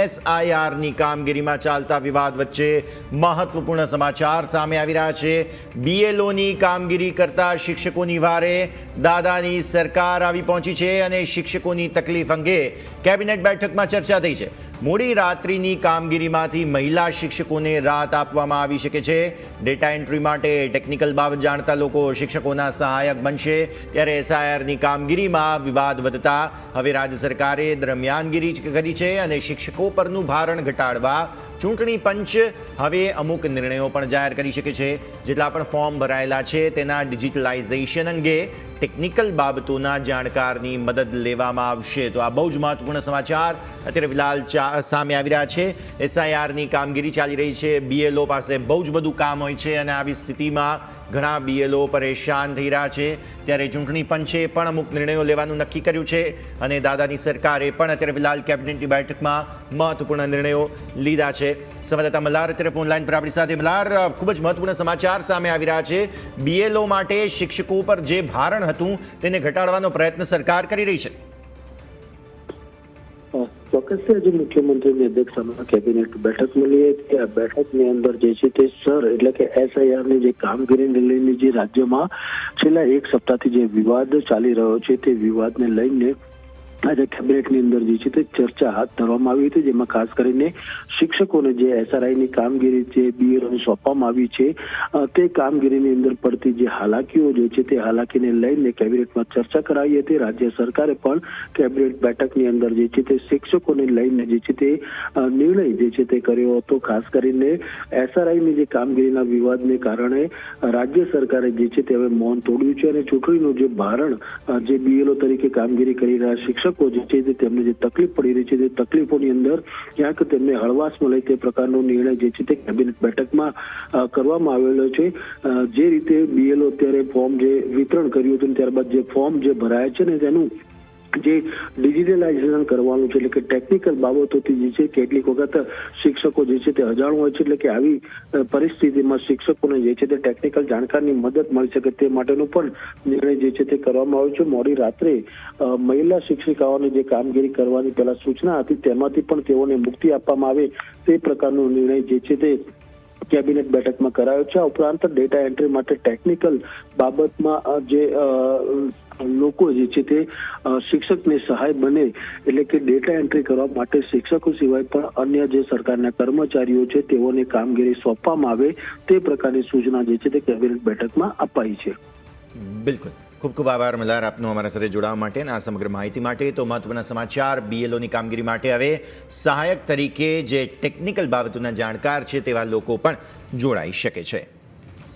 એસઆઈઆરની કામગીરીમાં ચાલતા વિવાદ વચ્ચે મહત્વપૂર્ણ સમાચાર સામે આવી રહ્યા છે. બીએલઓની કામગીરી કરતા શિક્ષકોની વારે દાદાની સરકાર આવી પહોંચી છે અને શિક્ષકોની તકલીફ અંગે કેબિનેટ બેઠકમાં ચર્ચા થઈ છે. મોડી રાત્રિની કામગીરીમાંથી મહિલા શિક્ષકોને રાહત આપવામાં આવી શકે છે. ડેટા એન્ટ્રી માટે ટેકનિકલ બાબત જાણતા લોકો શિક્ષકોના સહાયક બનશે. ત્યારે એસઆઈઆરની કામગીરીમાં વિવાદ વધતા હવે રાજ્ય સરકારે દરમિયાનગીરી કરી છે અને શિક્ષકો પરનું ભારણ ઘટાડવા ચૂંટણી પંચ હવે અમુક નિર્ણયો પણ જાહેર કરી શકે છે. જેટલા પણ ફોર્મ ભરાયેલા છે તેના ડિજિટલાઇઝેશન અંગે ટેકનિકલ બાબતોના જાણકારની મદદ લેવામાં આવશે. તો આ બહુ જ મહત્વપૂર્ણ સમાચાર અત્યારે ફિલહાલ સામે આવી રહ્યા છે. એસઆઈઆરની કામગીરી ચાલી રહી છે. બીએલઓ પાસે બહુ જ બધું કામ હોય છે અને આવી સ્થિતિમાં ઘણા બીએલઓ પરેશાન થઈ રહ્યા છે. ત્યારે ચૂંટણી પંચે પણ અમુક નિર્ણયો લેવાનું નક્કી કર્યું છે અને દાદાની સરકારે પણ અત્યારે ફિલહાલ કેબિનેટની બેઠકમાં મહત્વપૂર્ણ નિર્ણયો લીધા છે. સંવાદદાતા મલ્હાર અત્યારે ફોન લાઈન પર આપણી સાથે. મલ્હાર, ખૂબ જ મહત્વપૂર્ણ સમાચાર સામે આવી રહ્યા છે. બીએલઓ માટે શિક્ષકો પર જે ભારણ હતું, તેને ઘટાડવાનો પ્રયત્ન સરકાર કરી રહી છે. ચોક્કસ આજે મુખ્યમંત્રીની અધ્યક્ષતામાં કેબિનેટ બેઠક મળી હતી. આ બેઠકની અંદર જે છે તે સર એટલે કે એસઆઈઆરની જે કામગીરીને લઈને જે રાજ્યમાં છેલ્લા એક સપ્તાહથી જે વિવાદ ચાલી રહ્યો છે, તે વિવાદને લઈને આજે કેબિનેટની અંદર જે છે તે ચર્ચા હાથ ધરવામાં આવી હતી, જેમાં ખાસ કરીને શિક્ષકોને જે એસઆરઆઈની કામગીરી જે બીએલઓને સોંપવામાં આવી છે તે કામગીરીની અંદર પડતી જે હાલાકીઓ જે છે તે હાલાકીને લઈને કેબિનેટમાં ચર્ચા કરાવી હતી. રાજ્ય સરકારે પણ કેબિનેટ બેઠકની અંદર જે છે તે શિક્ષકોને લઈને જે છે તે નિર્ણય જે છે તે કર્યો હતો. ખાસ કરીને એસઆરઆઈની જે કામગીરીના વિવાદને કારણે રાજ્ય સરકારે જે છે તે હવે મૌન તોડ્યું છે અને ચૂંટણીનું જે ભારણ જે બીએલઓ તરીકે કામગીરી કરી રહ્યા શિક્ષકો જે છે તે તેમને જે તકલીફ પડી રહી છે, તે તકલીફોની અંદર ક્યાંક તેમને હળવાશ મળે તે પ્રકારનો નિર્ણય જે છે તે કેબિનેટ બેઠકમાં કરવામાં આવેલો છે. જે રીતે બીએલઓ અત્યારે ફોર્મ જે વિતરણ કર્યું હતું ત્યારબાદ જે ફોર્મ જે ભરાયા છે ને તેનું જે ડિજિટલાઇઝેશન કરવાનું છે, એટલે કે ટેકનિકલ બાબતોથી જે છે, કેટલીક વખત શિક્ષકો જે છે તે અજાણ હોય છે, એટલે કે આવી પરિસ્થિતિમાં શિક્ષકોને જે છે તે ટેકનિકલ જાણકારની મદદ મળી શકે તે માટેનો પણ નિર્ણય જે છે તે કરવામાં આવ્યો છે. મોડી રાત્રે મહિલા શિક્ષિકાઓને જે કામગીરી કરવાની પહેલા સૂચના હતી, તેમાંથી પણ તેઓને મુક્તિ આપવામાં આવે તે પ્રકારનો નિર્ણય જે છે તે કેબિનેટ બેઠકમાં કરાયો છે. આ ઉપરાંત ડેટા એન્ટ્રી માટે ટેકનિકલ બાબતમાં જે લોકો જે છે તે શિક્ષકને સહાય બને એટલે કે ડેટા એન્ટ્રી કરવા માટે શિક્ષકો સિવાય પણ અન્ય જે સરકારના કર્મચારીઓ છે તેઓને કામગીરી સોંપવામાં આવે તે પ્રકારની સૂચના જે છે તે કેબિનેટ બેઠકમાં અપાઈ છે. બિલકુલ. ખૂબ ખૂબ આભાર મલાર આપનો અમારા સાથે જોડાવા માટે અને આ સમગ્ર માહિતી માટે. તો મહત્વના સમાચાર બીએલઓની કામગીરી માટે હવે સહાયક તરીકે જે ટેકનિકલ બાબતોના જાણકાર છે તેવા લોકો પણ જોડાઈ શકે છે.